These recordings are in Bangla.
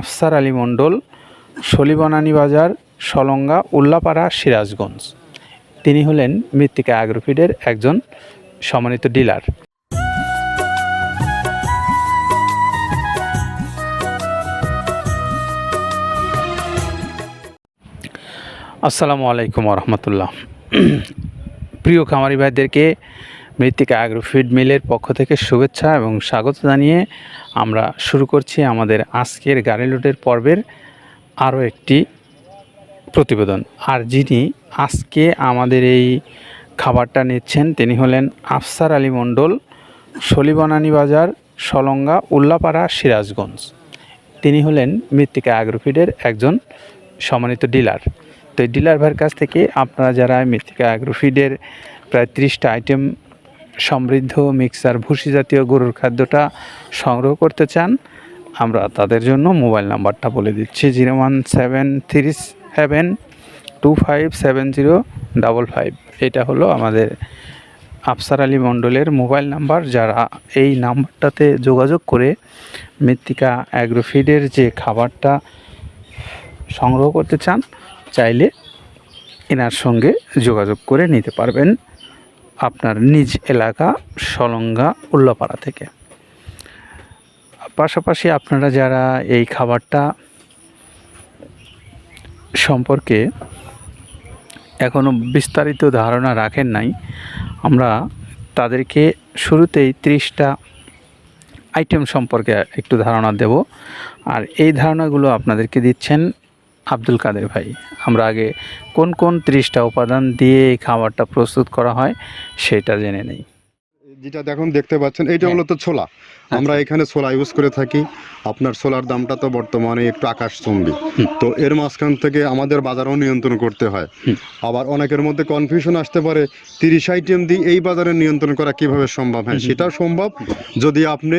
আফসার আলী মণ্ডল শলিবনানী বাজার, সলঙ্গা, উল্লাপাড়া, সিরাজগঞ্জ। তিনি হলেন মৃত্তিকা অ্যাগ্রোফিডের একজন সম্মানিত ডিলার। আসসালামু আলাইকুম রহমতুল্লাহ। প্রিয় খামারি ভাইদেরকে মৃত্তিকা অ্যাগ্রোফিড মিলের পক্ষ থেকে শুভেচ্ছা এবং স্বাগত জানিয়ে আমরা শুরু করছি আমাদের আজকের গাড়ি লোডের পর্বের আরও একটি প্রতিবেদন। আর যিনি আজকে আমাদের এই খাবারটা নিচ্ছেন, তিনি হলেন আফসার আলী মণ্ডল শলিবনানী বাজার, সলঙ্গা, উল্লাপাড়া, সিরাজগঞ্জ। তিনি হলেন মৃত্তিকা অ্যাগ্রোফিডের একজন সম্মানিত ডিলার। তো এই ডিলার ভাইয়ের কাছ থেকে আপনারা যারা মৃত্তিকা অ্যাগ্রোফিডের প্রায় ত্রিশটা আইটেম সমৃদ্ধ মিক্সার ভুসি জাতীয় গরুর খাদ্যটা সংগ্রহ করতে চান, আমরা তাদের জন্য মোবাইল নাম্বারটা বলে দিচ্ছি, zero one seven three seven two five seven zero double five. এটা হলো আমাদের আফসার আলী মণ্ডলের মোবাইল নাম্বার, যারা এই নাম্বারটাতে যোগাযোগ করে মৃত্তিকা অ্যাগ্রোফিডের যে খাবারটা সংগ্রহ করতে চান, চাইলে এনার সঙ্গে যোগাযোগ করে নিতে পারবেন। আপনার নিজ এলাকা সলঙ্গা উল্লাপাড়া থেকে। পাশাপাশি আপনারা যারা এই খাবারটা সম্পর্কে এখনও বিস্তারিত ধারণা রাখেন নাই, আমরা তাদেরকে শুরুতেই ত্রিশটা আইটেম সম্পর্কে একটু ধারণা দেব। আর এই ধারণাগুলো আপনাদেরকে দিচ্ছেন আব্দুল কাদের ভাই। আমরা আগে কোন কোন ত্রিশটা উপাদান দিয়ে এই খাবারটা প্রস্তুত করা হয় সেটা জেনে নেই। যেটা দেখুন দেখতে পাচ্ছেন এইটা হ্যাঁ। মূলত ছোলা। আমরা এখানে ছোলা ইউজ করে থাকি। আপনার ছোলার দামটা তো বর্তমানে একটু আকাশচুম্বী। তো এর মাঝখান থেকে আমাদের বাজারও নিয়ন্ত্রণ করতে হয়। আবার অনেকের মধ্যে কনফিউশন আসতে পারে তিরিশ আইটেম দিয়ে এই বাজারে নিয়ন্ত্রণ করা কীভাবে সম্ভব? হ্যাঁ সেটা সম্ভব। যদি আপনি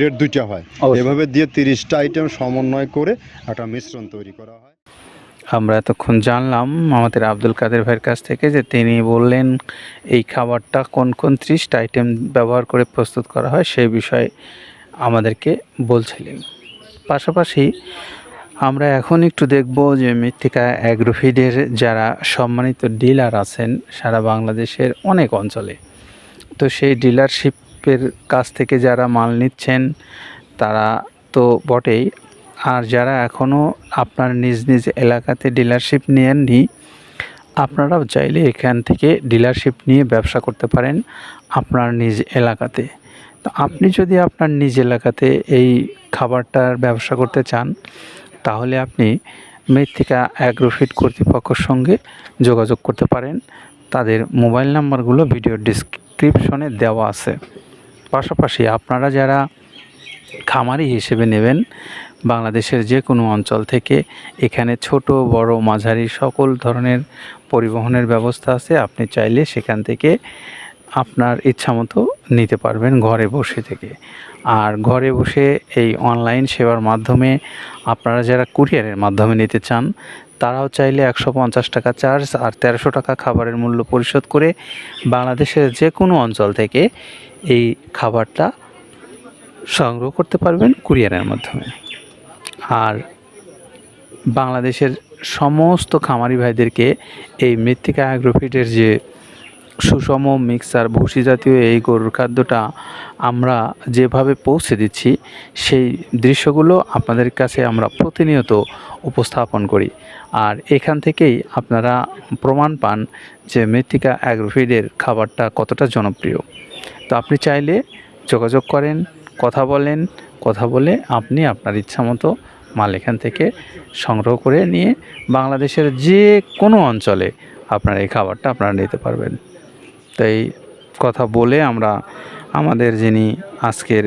গ্রেড দুইটা হয়। এভাবে দিয়ে তিরিশটা আইটেম সমন্বয় করে একটা মিশ্রণ তৈরি করা হয়। আমরা এতক্ষণ জানলাম আমাদের আব্দুল কাদের ভাইয়ের কাছ থেকে যে তিনি বললেন এই খাবারটা কোন কোন ত্রিশটা আইটেম ব্যবহার করে প্রস্তুত করা হয় সেই বিষয়ে আমাদেরকে বলছিলেন। পাশাপাশি আমরা এখন একটু দেখব যে মৃত্তিকা অ্যাগ্রোফিডের যারা সম্মানিত ডিলার আছেন সারা বাংলাদেশের অনেক অঞ্চলে তো সেই ডিলারশিপের কাছ থেকে যারা মাল নিচ্ছেন, তারা তো বটেই। আর যারা এখনও আপনার নিজ নিজ এলাকাতে ডিলারশিপ নেননি, আপনারাও চাইলে এখান থেকে ডিলারশিপ নিয়ে ব্যবসা করতে পারেন আপনার নিজ এলাকাতে। তো আপনি যদি আপনার নিজ এলাকাতে এই খাবারটার ব্যবসা করতে চান, তাহলে আপনি মৃত্তিকা অ্যাগ্রোফিট কর্তৃপক্ষের সঙ্গে যোগাযোগ করতে পারেন। তাদের মোবাইল নাম্বারগুলো ভিডিও ডিসক্রিপশনে দেওয়া আছে। পাশাপাশি আপনারা যারা খামারি হিসেবে নেবেন, বাংলাদেশের যে কোনো অঞ্চল থেকে, এখানে ছোট, বড়, মাঝারি সকল ধরনের পরিবহনের ব্যবস্থা আছে, আপনি চাইলে সেখান থেকে আপনার ইচ্ছামতো নিতে পারবেন ঘরে বসে থেকে। আর ঘরে বসে এই অনলাইন সেবার মাধ্যমে আপনারা যারা কুরিয়ারের মাধ্যমে নিতে চান, তারাও চাইলে একশো পঞ্চাশ টাকা চার্জ আর তেরোশো টাকা খাবারের মূল্য পরিশোধ করে বাংলাদেশের যে কোনো অঞ্চল থেকে এই খাবারটা সংগ্রহ করতে পারবেন কুরিয়ারের মাধ্যমে। আর বাংলাদেশের সমস্ত খামারি ভাইদেরকে এই মৃত্তিকা অ্যাগ্রোফিটের যে সুষম মিক্সার, ভুসি জাতীয় এই গরুর খাদ্যটা আমরা যেভাবে পৌঁছে দিচ্ছি, সেই দৃশ্যগুলো আপনাদের কাছে আমরা প্রতিনিয়ত উপস্থাপন করি। আর এখান থেকেই আপনারা প্রমাণ পান যে মৃত্তিকা অ্যাগ্রোফিডের খাবারটা কতটা জনপ্রিয়। তো আপনি চাইলে যোগাযোগ করেন, কথা বলেন, কথা বলে আপনি আপনার ইচ্ছা মতো মাল এখান থেকে সংগ্রহ করে নিয়ে বাংলাদেশের যে কোনো অঞ্চলে আপনার এই খাবারটা আপনারা নিতে পারবেন। তাই কথা বলে আমরা আমাদের যিনি আজকের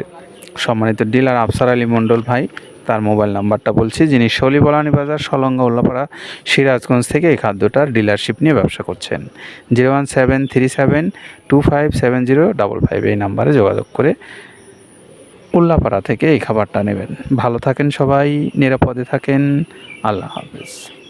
সম্মানিত ডিলার আফসার আলী মণ্ডল ভাই তার মোবাইল নাম্বারটা বলছি, যিনি শলিবলানি বাজার, সলঙ্গা, উল্লাপাড়া, সিরাজগঞ্জ থেকে এই খাদ্যটার ডিলারশিপ নিয়ে ব্যবসা করছেন। Zero one seven three seven two five seven zero double five এই নাম্বারে যোগাযোগ করে উল্লাপাড়া থেকে এই খাবারটা নেবেন। ভালো থাকেন সবাই, নিরাপদে থাকেন। আল্লাহ হাফেজ।